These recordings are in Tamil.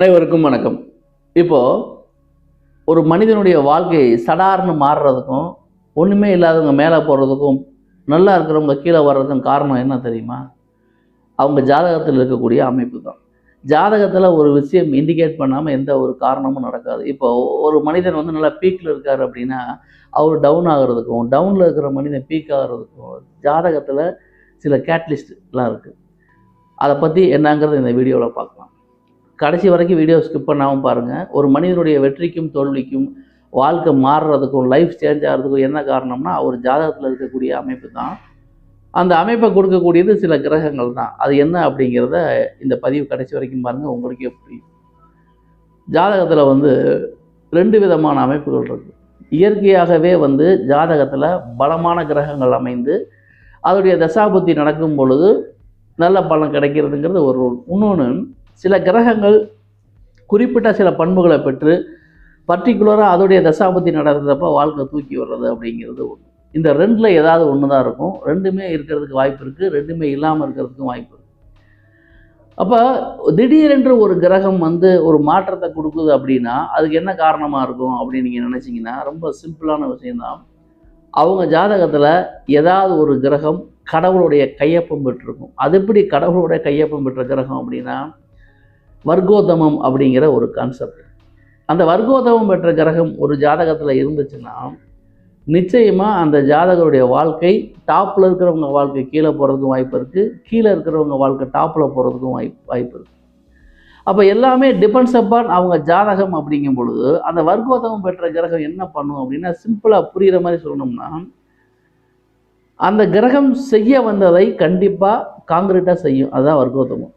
அனைவருக்கும் வணக்கம். இப்போ ஒரு மனிதனுடைய வாழ்க்கை சடார்னு மாறுறதுக்கும் ஒன்றுமே இல்லாதவங்க மேலே போகிறதுக்கும் நல்லா இருக்கிறவங்க கீழே வர்றதுக்கும் காரணம் என்ன தெரியுமா? அவங்க ஜாதகத்தில் இருக்கக்கூடிய அமைப்பு தான். ஜாதகத்தில் ஒரு விஷயம் இண்டிகேட் பண்ணாமல் எந்த ஒரு காரணமும் நடக்காது. இப்போ ஒரு மனிதன் வந்து நல்லா பீக்கில் இருக்கார் அப்படின்னா அவர் டவுன் ஆகிறதுக்கும் டவுனில் இருக்கிற மனிதன் பீக் ஆகிறதுக்கும் ஜாதகத்தில் சில கேட்லிஸ்ட்லாம் இருக்குது அதை பற்றி என்னங்கிறது இந்த வீடியோவில் பார்க்கலாம். கடைசி வரைக்கும் வீடியோ ஸ்கிப் பண்ணாமல் பாருங்கள் ஒரு மனிதனுடைய வெற்றிக்கும் தோல்விக்கும் வாழ்க்கை மாறுறதுக்கும் லைஃப் சேஞ்ச் ஆகிறதுக்கும் என்ன காரணம்னா அவர் ஜாதகத்தில் இருக்கக்கூடிய அமைப்பு தான். அந்த அமைப்பை கொடுக்கக்கூடியது சில கிரகங்கள் தான். அது என்ன அப்படிங்கிறத இந்த பதிவு கடைசி வரைக்கும் பாருங்கள் உங்களுக்கே புரியும். ஜாதகத்தில் வந்து ரெண்டு விதமான அமைப்புகள் இருக்குது இயற்கையாகவே வந்து ஜாதகத்தில் பலமான கிரகங்கள் அமைந்து அதோடைய தசாபுத்தி நடக்கும் பொழுது நல்ல பலன் கிடைக்கிறதுங்கிறது ஒரு ரூல் இன்னொன்று சில கிரகங்கள் குறிப்பிட்ட சில பண்புகளை பெற்று பர்டிகுலராக அதோடைய தசாபதி நடக்கிறப்ப வாழ்க்கை தூக்கி வர்றது அப்படிங்கிறது ஒன்று இந்த ரெண்டில் ஏதாவது ஒன்று தான் இருக்கும். ரெண்டுமே இருக்கிறதுக்கு வாய்ப்பு இருக்குது ரெண்டுமே இல்லாமல் இருக்கிறதுக்கும் வாய்ப்பு இருக்குது அப்போ திடீரென்று ஒரு கிரகம் வந்து ஒரு மாற்றத்தை கொடுக்குது அப்படின்னா அதுக்கு என்ன காரணமாக இருக்கும் அப்படின்னு நீங்கள் நினச்சிங்கன்னா ரொம்ப சிம்பிளான விஷயந்தான் அவங்க ஜாதகத்தில் ஏதாவது ஒரு கிரகம் கடவுளுடைய கையொப்பம் பெற்றிருக்கும். அது எப்படி கடவுளுடைய கையொப்பம் பெற்ற கிரகம் அப்படின்னா வர்க்கோத்தமம் அப்படிங்கிற ஒரு கான்செப்ட் அந்த வர்க்கோதமம் பெற்ற கிரகம் ஒரு ஜாதகத்தில் இருந்துச்சுன்னா நிச்சயமாக அந்த ஜாதகருடைய வாழ்க்கை டாப்பில் இருக்கிறவங்க வாழ்க்கை கீழே போகிறதுக்கும் வாய்ப்பு இருக்குது கீழே இருக்கிறவங்க வாழ்க்கை டாப்பில் போகிறதுக்கும் வாய்ப்பு வாய்ப்பு இருக்குது அப்போ எல்லாமே டிபெண்ட்ஸ் அப்பான் அவங்க ஜாதகம் அப்படிங்கும் பொழுது அந்த வர்க்கோதமம் பெற்ற கிரகம் என்ன பண்ணும் அப்படின்னா சிம்பிளாக புரிகிற மாதிரி சொல்லணும்னா அந்த கிரகம் செய்ய வந்ததை கண்டிப்பாக காங்கிரீட்டாக செய்யும். அதுதான் வர்க்கோத்தமம்.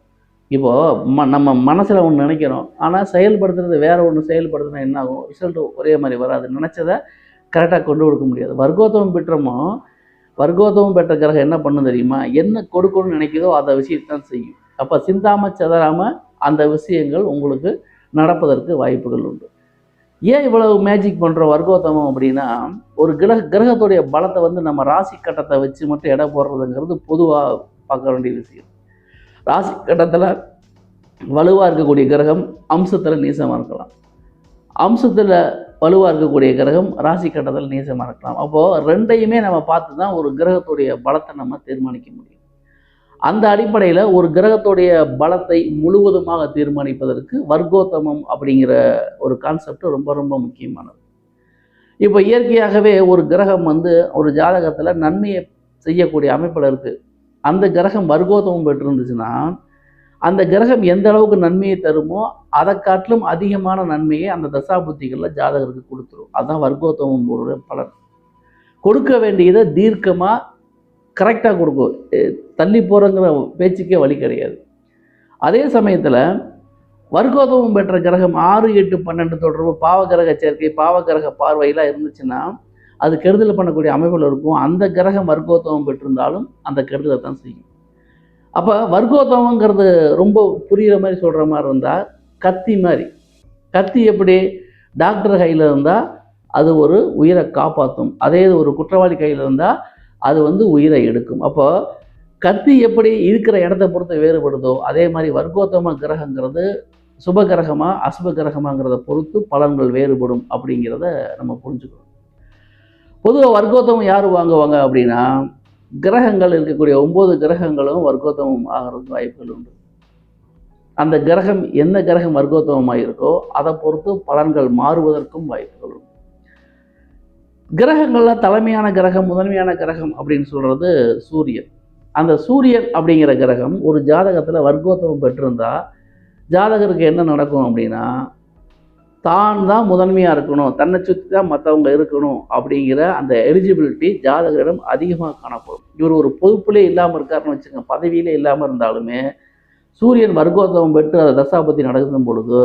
இப்போது ம நம்ம மனசில் ஒன்று நினைக்கிறோம். ஆனால் செயல்படுத்துறது வேறு ஒன்று செயல்படுத்தினா என்ன ஆகும்? ரிசல்ட் ஒரே மாதிரி வராது நினச்சதை கரெக்டாக கொண்டு கொடுக்க முடியாது. வர்க்கோத்தவம் பெற்றமோ வர்க்கோத்தமம் பெற்ற கிரகம் என்ன பண்ணும் தெரியுமா? என்ன கொடுக்கணும்னு நினைக்குதோ அந்த விஷயத்தான் செய்யும். அப்போ சிந்தாமல் சிதறாமல் அந்த விஷயங்கள் உங்களுக்கு நடப்பதற்கு வாய்ப்புகள் உண்டு. ஏன் இவ்வளவு மேஜிக் பண்ணுறோம் வர்க்கோத்தமம் அப்படின்னா ஒரு கிரக கிரகத்துடைய பலத்தை வந்து நம்ம ராசி கட்டத்தை வச்சு மட்டும் எடை போடுறதுங்கிறது பொதுவாக பார்க்க வேண்டிய விஷயம். ராசி கட்டத்தில் வலுவாக இருக்கக்கூடிய கிரகம் அம்சத்தில் நீசமாக இருக்கலாம். அம்சத்தில் வலுவாக இருக்கக்கூடிய கிரகம் ராசி கட்டத்தில் நீசமாக இருக்கலாம். அப்போது ரெண்டையுமே நம்ம பார்த்து தான் ஒரு கிரகத்துடைய பலத்தை நம்ம தீர்மானிக்க முடியும். அந்த அடிப்படையில் ஒரு கிரகத்துடைய பலத்தை முழுவதுமாக தீர்மானிப்பதற்கு வர்க்கோத்தமம் அப்படிங்கிற ஒரு கான்செப்ட் ரொம்ப ரொம்ப முக்கியமானது. இப்போ இயற்கையாகவே ஒரு கிரகம் வந்து ஒரு ஜாதகத்தில் நன்மையை செய்யக்கூடிய அமைப்பில் இருக்குது அந்த கிரகம் வர்க்கோத்தமம் பெற்றிருந்துச்சுன்னா அந்த கிரகம் எந்த அளவுக்கு நன்மையை தருமோ அதை காட்டிலும் அதிகமான நன்மையை அந்த தசாபுத்திகளில் ஜாதகருக்கு கொடுத்துரும். அதுதான் வர்க்கோத்தமம் ஒரு பலன். கொடுக்க வேண்டியதை தீர்க்கமாக கரெக்டாக கொடுக்கும் தள்ளி போகிறங்கிற பேச்சுக்கே வழி கிடையாது. அதே சமயத்தில் வர்க்கோதமம் பெற்ற கிரகம் ஆறு எட்டு பன்னெண்டு தொடர்பு பாவகிரக சேர்க்கை பாவகிரக பார்வையெல்லாம் இருந்துச்சுன்னா அது கெடுதல் பண்ணக்கூடிய அமைப்பில் இருக்கும். அந்த கிரகம் வர்க்கோத்தவம் பெற்றிருந்தாலும் அந்த கெடுதலை தான் செய்யும். அப்போ வர்க்கோத்தவங்கிறது ரொம்ப புரிகிற மாதிரி சொல்கிற மாதிரி இருந்தால் கத்தி மாதிரி. கத்தி எப்படி? டாக்டர் கையில் இருந்தால் அது ஒரு உயிரை காப்பாற்றும் அதே இது ஒரு குற்றவாளி கையில் இருந்தால் அது வந்து உயிரை எடுக்கும். அப்போ கத்தி எப்படி இருக்கிற இடத்த பொறுத்து வேறுபடுதோ அதே மாதிரி வர்க்கோத்தம கிரகங்கிறது சுப கிரகமாக அசுப கிரகமாங்கிறத பொறுத்து பலன்கள் வேறுபடும் அப்படிங்கிறத நம்ம புரிஞ்சுக்கணும். பொதுவாக வர்க்கோத்தமம் யார் வாங்குவாங்க அப்படின்னா கிரகங்கள் இருக்கக்கூடிய ஒம்பது கிரகங்களும் வர்க்கோத்தமம் ஆகிறதுக்கு வாய்ப்புகள் உண்டு. அந்த கிரகம் எந்த கிரகம் வர்க்கோத்தமமாக இருக்கோ அதை பொறுத்து பலன்கள் மாறுவதற்கும் வாய்ப்புகள் உண்டு. கிரகங்களில் தலைமையான கிரகம் முதன்மையான கிரகம் அப்படின்னு சொல்கிறது சூரியன். அந்த சூரியன் அப்படிங்கிற கிரகம் ஒரு ஜாதகத்தில் வர்க்கோத்தமம் பெற்றிருந்தால் ஜாதகருக்கு என்ன நடக்கும் அப்படின்னா தான் தான் முதன்மையாக இருக்கணும். தன்னை சுற்றி தான் மற்றவங்க இருக்கணும் அப்படிங்கிற அந்த எலிஜிபிலிட்டி ஜாதகரிடம் அதிகமாக காணப்படும். இவர் ஒரு பொறுப்பிலே இல்லாமல் இருக்காருன்னு வச்சுங்க பதவியிலே இல்லாமல் இருந்தாலுமே சூரியன் வர்க்கோத்தவம் பெற்று அதை தசாபத்தி நடக்கும் பொழுது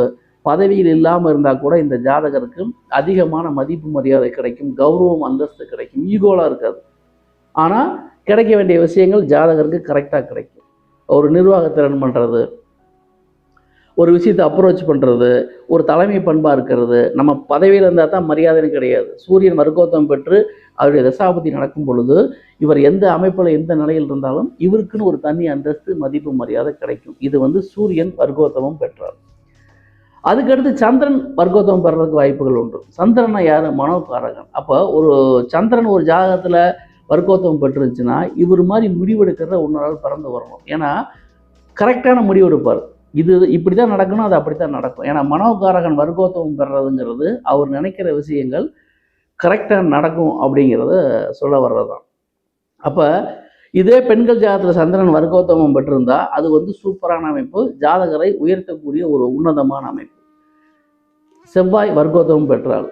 பதவியில் இல்லாமல் இருந்தால் கூட இந்த ஜாதகருக்கு அதிகமான மதிப்பு மரியாதை கிடைக்கும் கௌரவம் அந்தஸ்து கிடைக்கும் ஈகோலாக இருக்காது. ஆனால் கிடைக்க வேண்டிய விஷயங்கள் ஜாதகருக்கு கரெக்டாக கிடைக்கும். ஒரு நிர்வாகத்திறன் பண்ணுறது ஒரு விஷயத்தை அப்ரோச் பண்ணுறது ஒரு தலைமை பண்பாக இருக்கிறது நம்ம பதவியில் இருந்தால் தான் மரியாதைன்னு கிடையாது. சூரியன் மருக்கோத்தம் பெற்று அவருடைய தசாபதி நடக்கும் பொழுது இவர் எந்த அமைப்பில் எந்த நிலையில் இருந்தாலும் இவருக்குன்னு ஒரு தனி அந்தஸ்து மதிப்பு மரியாதை கிடைக்கும். இது வந்து சூரியன் வர்க்கோத்தமம் பெற்றார். அதுக்கடுத்து சந்திரன் வர்க்கோத்தமம் பெறதுக்கு வாய்ப்புகள் உண்டு. சந்திரனை யார்? மனோகாரகன். அப்போ ஒரு சந்திரன் ஒரு ஜாதகத்தில் வர்க்கோத்தமம் பெற்றுருந்துச்சுன்னா இவர் மாதிரி முடிவெடுக்கிறத ஒன்றால் பறந்து வரணும். ஏன்னா கரெக்டான முடிவெடுப்பார். இது இப்படி தான் நடக்கணும் அது அப்படி தான் நடக்கும். ஏன்னா மனோகாரகன் வர்க்கோத்தவம் பெறதுங்கிறது அவர் நினைக்கிற விஷயங்கள் கரெக்டாக நடக்கும் அப்படிங்கிறத சொல்ல வர்றது தான் அப்போ இதே பெண்கள் ஜாதகத்தில் சந்திரன் வர்க்கோத்தமம் பெற்றிருந்தா அது வந்து சூப்பரான அமைப்பு ஜாதகரை உயர்த்தக்கூடிய ஒரு உன்னதமான அமைப்பு. செவ்வாய் வர்க்கோத்தமம் பெற்றால்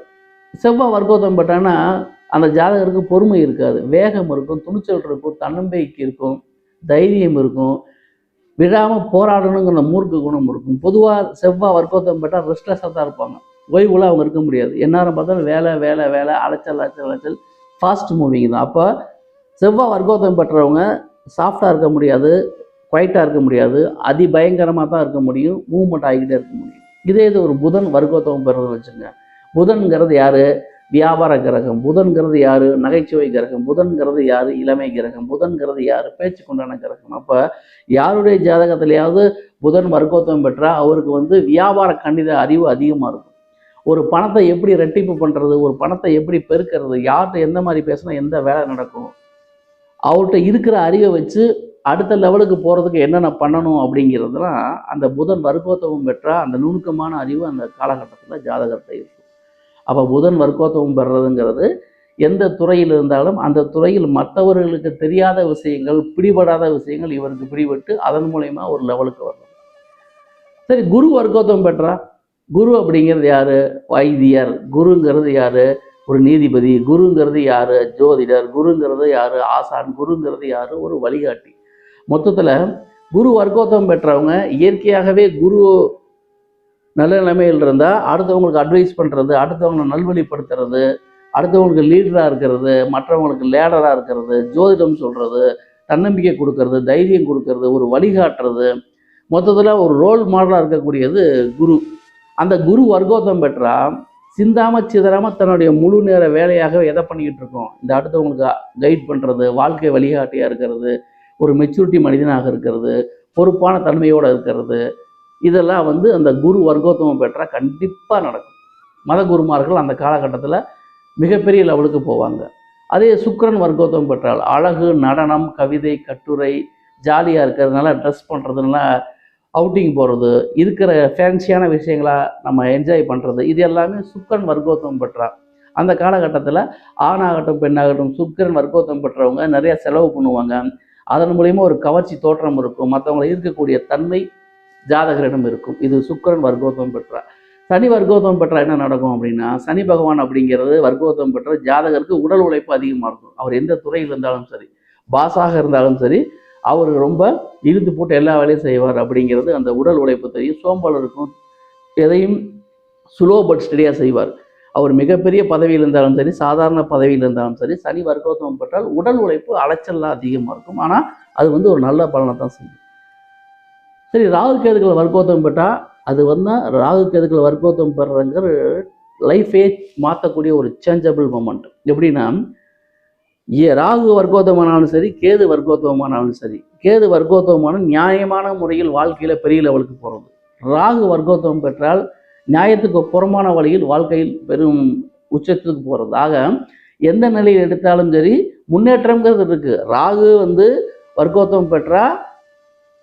செவ்வாய் வர்க்கோத்தமம் பெற்றான்னா அந்த ஜாதகருக்கு பொறுமை இருக்காது. வேகம் இருக்கும் துணிச்சல் இருக்கும் தன்னம்பிக்கை இருக்கும் தைரியம் இருக்கும். விழாமல் போராடணுங்கிற மூர்க்கு குணம் இருக்கும். பொதுவாக செவ்வாய் வர்க்கோத்தம் பெற்றால் ரெஸ்ட்லெஸ்ஸாக தான் இருப்பாங்க. ஓய்வுல அவங்க இருக்க முடியாது. எந்நேரம் பார்த்தாலும் வேலை வேலை வேலை அலைச்சல் அலைச்சல் அலைச்சல் ஃபாஸ்ட் மூவிங் தான். அப்போ செவ்வாய் வர்க்கோத்தம் பெற்றவங்க சாஃப்டாக இருக்க முடியாது குவைட்டாக இருக்க முடியாது அதிபயங்கரமாக தான் இருக்க முடியும் மூவ்மெண்ட் ஆகிக்கிட்டே இருக்க முடியும். இதே இது ஒரு புதன் வர்க்கோத்தவம் பெறதுன்னு வச்சுங்க. புதன்கிறது யார்? வியாபார கிரகம் புதன்கிறது யார்? நகைச்சுவை கிரகம் புதன்கிறது யார்? இளமை கிரகம் புதன்கிறது யார்? கொண்டான கிரகம். அப்போ யாருடைய ஜாதகத்திலேயாவது புதன் வர்க்கோத்தம் பெற்றால் அவருக்கு வந்து வியாபார கணித அறிவு அதிகமாக இருக்கும். ஒரு பணத்தை எப்படி ரெட்டிப்பு பண்ணுறது ஒரு பணத்தை எப்படி பெருக்கிறது? யார்கிட்ட எந்த மாதிரி பேசினா எந்த வேலை நடக்கும்? அவர்கிட்ட இருக்கிற அறிவை வச்சு அடுத்த லெவலுக்கு போகிறதுக்கு என்னென்ன பண்ணணும் அப்படிங்கிறதுலாம் அந்த புதன் வர்க்கோத்தவம் பெற்றால் அந்த நுணுக்கமான அறிவு அந்த காலகட்டத்தில் ஜாதகத்தை இருக்கும். அப்போ புதன் வர்க்கோத்தவம் பெறுறதுங்கிறது எந்த துறையில் இருந்தாலும் அந்த துறையில் மற்றவர்களுக்கு தெரியாத விஷயங்கள் பிடிபடாத விஷயங்கள் இவருக்கு பிடிபட்டு அதன் மூலயமா ஒரு லெவலுக்கு வரணும் சரி குரு வர்க்கோத்தவம் பெற்றா? குரு அப்படிங்கிறது யார்? வைத்தியர். குருங்கிறது யார்? ஒரு நீதிபதி. குருங்கிறது யாரு? ஜோதிடர். குருங்கிறது யாரு? ஆசான். குருங்கிறது யாரு? ஒரு வழிகாட்டி. மொத்தத்தில் குரு வர்க்கோத்தம் பெற்றவங்க இயற்கையாகவே குரு நல்ல நிலைமையில் இருந்தால் அடுத்தவங்களுக்கு அட்வைஸ் பண்ணுறது அடுத்தவங்களை நல்வழிப்படுத்துறது அடுத்தவங்களுக்கு லீடராக இருக்கிறது மற்றவங்களுக்கு லேடராக இருக்கிறது ஜோதிடம் சொல்கிறது தன்னம்பிக்கை கொடுக்கறது தைரியம் கொடுக்கறது ஒரு வழிகாட்டுறது. மொத்தத்தில் ஒரு ரோல் மாடலாக இருக்கக்கூடியது குரு. அந்த குரு வர்க்கோத்தம் பெற்றா சிந்தாம சிதறாமல் தன்னுடைய முழு நேர வேலையாக எதை பண்ணிக்கிட்டு இருக்கோம்? இந்த அடுத்தவங்களுக்கு கைட் பண்ணுறது வாழ்க்கை வழிகாட்டியாக இருக்கிறது ஒரு மெச்சூரிட்டி மனிதனாக இருக்கிறது பொறுப்பான தன்மையோடு இருக்கிறது இதெல்லாம் வந்து அந்த குரு வர்க்கோத்தமம் பெற்றால் கண்டிப்பாக நடக்கும். மத குருமார்கள் அந்த காலகட்டத்தில் மிகப்பெரிய லெவலுக்கு போவாங்க. அதே சுக்கரன் வர்க்கோத்தமம் பெற்றால் அழகு நடனம் கவிதை கட்டுரை ஜாலியாக இருக்கிறதுனால ட்ரெஸ் பண்ணுறதுனால அவுட்டிங் போகிறது இருக்கிற ஃபேன்சியான விஷயங்களாக நம்ம என்ஜாய் பண்ணுறது இது எல்லாமே சுக்கரன் வர்க்கோத்தமம் பெற்றால் அந்த காலகட்டத்தில் ஆணாகட்டும் பெண்ணாகட்டும் சுக்கரன் வர்க்கோத்தம் பெற்றவங்க நிறையா செலவு பண்ணுவாங்க. அதன் மூலயமா ஒரு கவர்ச்சி தோற்றம் இருக்கும். மற்றவங்களை ஈர்க்கக்கூடிய தன்மை ஜாதகரிடம் இருக்கும். இது சுக்கிரன் வர்க்கோத்தமம் பெற்றார் சனி வர்க்கோத்தமம் பெற்றால் என்ன நடக்கும் அப்படின்னா சனி பகவான் அப்படிங்கிறது வர்க்கோத்தமம் பெற்ற ஜாதகருக்கு உடல் உழைப்பு அதிகமாக இருக்கும். அவர் எந்த துறையில் இருந்தாலும் சரி பாஸாக இருந்தாலும் சரி அவர் ரொம்ப இழுத்து போட்டு எல்லா வேலையும் செய்வார் அப்படிங்கிறது அந்த உடல் உழைப்பு தெரியும். சோம்பல் இருக்கும் எதையும் ஸ்லோ பட் ஸ்டடியாக செய்வார். அவர் மிகப்பெரிய பதவியில் இருந்தாலும் சரி சாதாரண பதவியில் இருந்தாலும் சரி சனி வர்க்கோத்தமம் பெற்றால் உடல் உழைப்பு அலைச்சல்லாம் அதிகமாக இருக்கும். ஆனால் அது வந்து ஒரு நல்ல பலனை தான் செய்யும். சரி ராகு கேதுக்களை வர்க்கோத்தம் பெற்றால் அது வந்து ராகு கேதுக்களை வர்க்கோத்தம் பெறுறங்கிற லைஃபே மாற்றக்கூடிய ஒரு சேஞ்சபிள் மொமெண்ட் எப்படின்னா ஏ ராகு வர்க்கோத்தமானாலும் சரி கேது வர்க்கோத்தமானாலும் சரி கேது வர்க்கோத்தமான நியாயமான முறையில் வாழ்க்கையில் பெரிய லெவலுக்கு போகிறது ராகு வர்க்கோத்தம் பெற்றால் நியாயத்துக்கு புறமான வழியில் வாழ்க்கையில் பெரும் உச்சத்துக்கு போகிறது ஆக எந்த நிலையில் எடுத்தாலும் சரி முன்னேற்றம்ங்கிறது இருக்குது ராகு வந்து வர்க்கோத்தம் பெற்றால்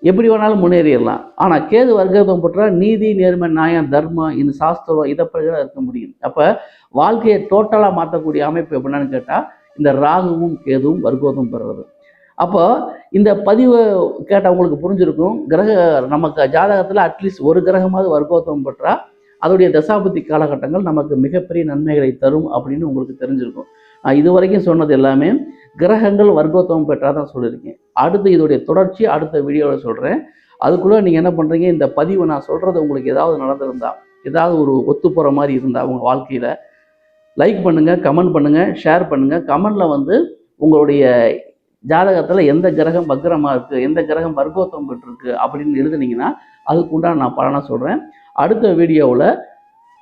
எப்படி வேணாலும் முன்னேறிடலாம். ஆனால் கேது வர்க்கோத்தமம் பெற்றால் நீதி நேர்மை நியாயம் தர்மம் இந்த சாஸ்திரம் இதை தான் இருக்க முடியும். அப்போ வாழ்க்கையை டோட்டலாக மாற்றக்கூடிய அமைப்பு எப்படின்னு கேட்டால் இந்த ராகுவும் கேதுவும் வர்க்கோதம் பெறுறது. அப்போ இந்த பதிவை கேட்டவங்களுக்கு புரிஞ்சிருக்கும். கிரக நமக்கு ஜாதகத்தில் அட்லீஸ்ட் ஒரு கிரகமாவது வர்க்கோத்தம் பெற்றால் அதோடைய தசாபதி காலகட்டங்கள் நமக்கு மிகப்பெரிய நன்மைகளை தரும் அப்படின்னு உங்களுக்கு தெரிஞ்சிருக்கும். இது வரைக்கும் சொன்னது எல்லாமே கிரகங்கள் வர்க்கோத்தமம் பெற்றால் தான் சொல்லியிருக்கேன். அடுத்து இதோடைய தொடர்ச்சி அடுத்த வீடியோவில் சொல்கிறேன் அதுக்குள்ளே நீங்கள் என்ன பண்ணுறீங்க இந்த பதிவு நான் சொல்கிறது உங்களுக்கு ஏதாவது நடந்திருந்தா ஏதாவது ஒரு ஒத்து போகிற மாதிரி இருந்தால் உங்கள் வாழ்க்கையில் லைக் பண்ணுங்கள் கமெண்ட் பண்ணுங்கள் ஷேர் பண்ணுங்கள் கமெண்டில் வந்து உங்களுடைய ஜாதகத்தில் எந்த கிரகம் வக்ரமாக இருக்குது எந்த கிரகம் வர்க்கோத்தம் பெற்றிருக்கு அப்படின்னு எழுதுனீங்கன்னா அதுக்குண்டான நான் பலனாக சொல்கிறேன் அடுத்த வீடியோவில்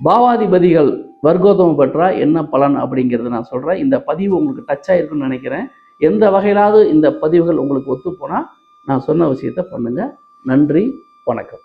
பாவாதிபதிகள் வர்க்கோத்தமம் பெற்றா என்ன பலன் அப்படிங்கிறத நான் சொல்கிறேன் இந்த பதிவு உங்களுக்கு டச் ஆகிருக்குன்னு நினைக்கிறேன். எந்த வகையிலாவது இந்த பதிவுகள் உங்களுக்கு ஒத்து போனால் நான் சொன்ன விஷயத்த பண்ணுங்கள் நன்றி வணக்கம்.